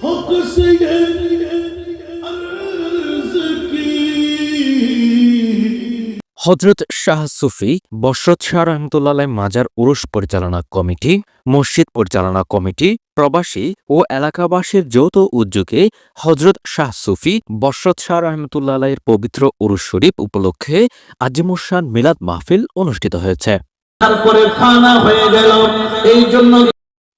حق سيد الرزق হজরত শাহ সুফি বসরত শাহ রহমতুল্লাহ মাজার উরুস পরিচালনা কমিটি মসজিদ পরিচালনা কমিটি প্রবাসী ও এলাকাবাসীর যৌথ উদ্যোগে হজরত শাহ সুফি বসরত শাহ রহমতুল্লাহ এর পবিত্র উরুস শরীফ উপলক্ষে আজিমুসান মিলাদ মাহফিল অনুষ্ঠিত হয়েছে তারপরে খানা হয়ে গেল এই জন্য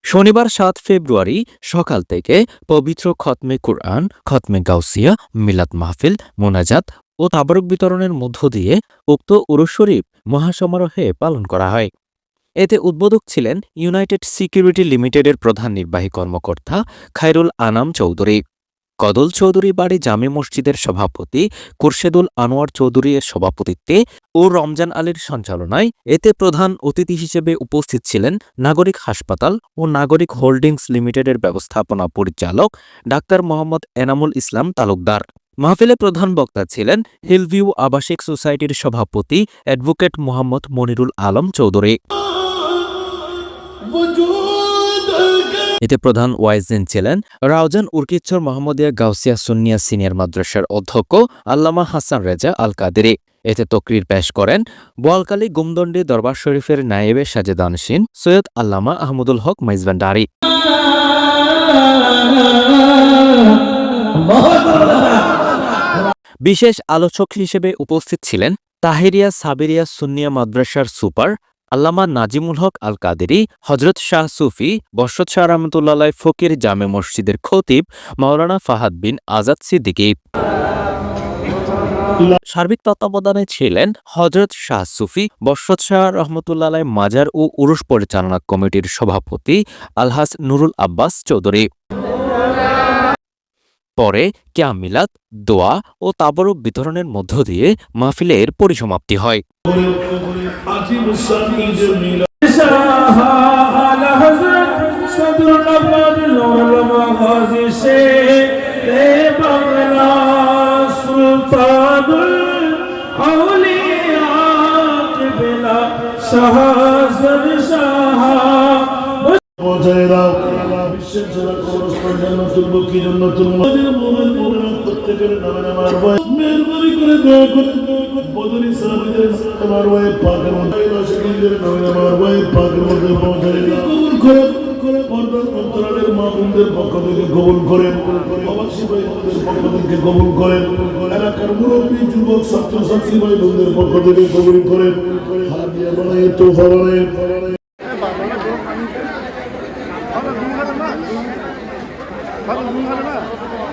শনিবার সাত ফেব্রুয়ারি সকাল থেকে পবিত্র খতমে কুরআন, খতমে গাউসিয়া, মিলাদ মাহফিল, মোনাজাত ও তাবরক বিতরণের মধ্য দিয়ে উক্ত উরুশরীফ মহাসমারোহে পালন করা হয়। এতে উদ্বোধক ছিলেন ইউনাইটেড সিকিউরিটি লিমিটেডের প্রধান নির্বাহী কর্মকর্তা খায়রুল আনাম চৌধুরী। কদল চৌধুরী বাড়ি জামে মসজিদের সভাপতি কুরশেদুল আনোয়ার চৌধুরী এর সভাপতিত্বে ও রমজান আলীর সঞ্চালনায় এতে প্রধান অতিথি হিসেবে উপস্থিত ছিলেন নাগরিক হাসপাতাল ও নাগরিক হোল্ডিংস লিমিটেডের ব্যবস্থাপনা পরিচালক ডাক্তার মোহাম্মদ এনামুল ইসলাম তালুকদার। মাহফিলে প্রধান বক্তা ছিলেন হিলভিউ আবাসিক সোসাইটির সভাপতি অ্যাডভোকেট মোহাম্মদ মনিরুল আলম চৌধুরী। এতে প্রধান ওয়াইজেন ছিলেন রাউজান উর্কিচ্ছর মোহাম্মদিয়া গাউসিয়া সুন্নিয়া সিনিয়র মাদ্রাসার অধ্যক্ষ আল্লামা হাসান রেজা আল কাদেরি এতে তকরির পেশ করেন বোয়ালকালী গুমদণ্ডী দরবার শরীফের নায়েবে সাজেদানসিন সৈয়দ আল্লামা আহমদুল হক মাইজবান্ডারি। বিশেষ আলোচক হিসেবে উপস্থিত ছিলেন তাহেরিয়া সাবেরিয়া সুন্নিয়া মাদ্রাসার সুপার আল্লামা নাজিমুল হক আল কাদেরি হজরত শাহ সুফি বসরত শাহ রহমতুল্লাহ ফকির জামে মসজিদের খতিব, মাওলানা ফাহাদ বিন আজাদ সিদ্দিকী। সার্বিক তত্ত্বাবধানে ছিলেন হজরত শাহ সুফি বসরত শাহ রহমতুল্লাহ মাজার ও উরুস পরিচালনা কমিটির সভাপতি আলহাস নুরুল আব্বাস চৌধুরী। পরে ক্যামিলাত দোয়া ও তাবরক বিতরণের মধ্য দিয়ে মাহফিলের পরিসমাপ্তি হয় বিশ্বের সেরা কবরস্থান জান্নাতুল বকি জান্নাতুল মাদের মুমিন মুমিনাত প্রত্যেকের নামে আমার ভাই মেহেরবানি করে, দয়া করে বদরি সাহাবীদের আমার ভাই পাকের মধ্যে রাশিদদের নামে আমার ভাই পাকের মধ্যে পৌঁছায়। কবুল করে পর্দার অন্তরালের মা বোনদের পক্ষ থেকে কবুল করেন। প্রবাসী ভাই বোনদের না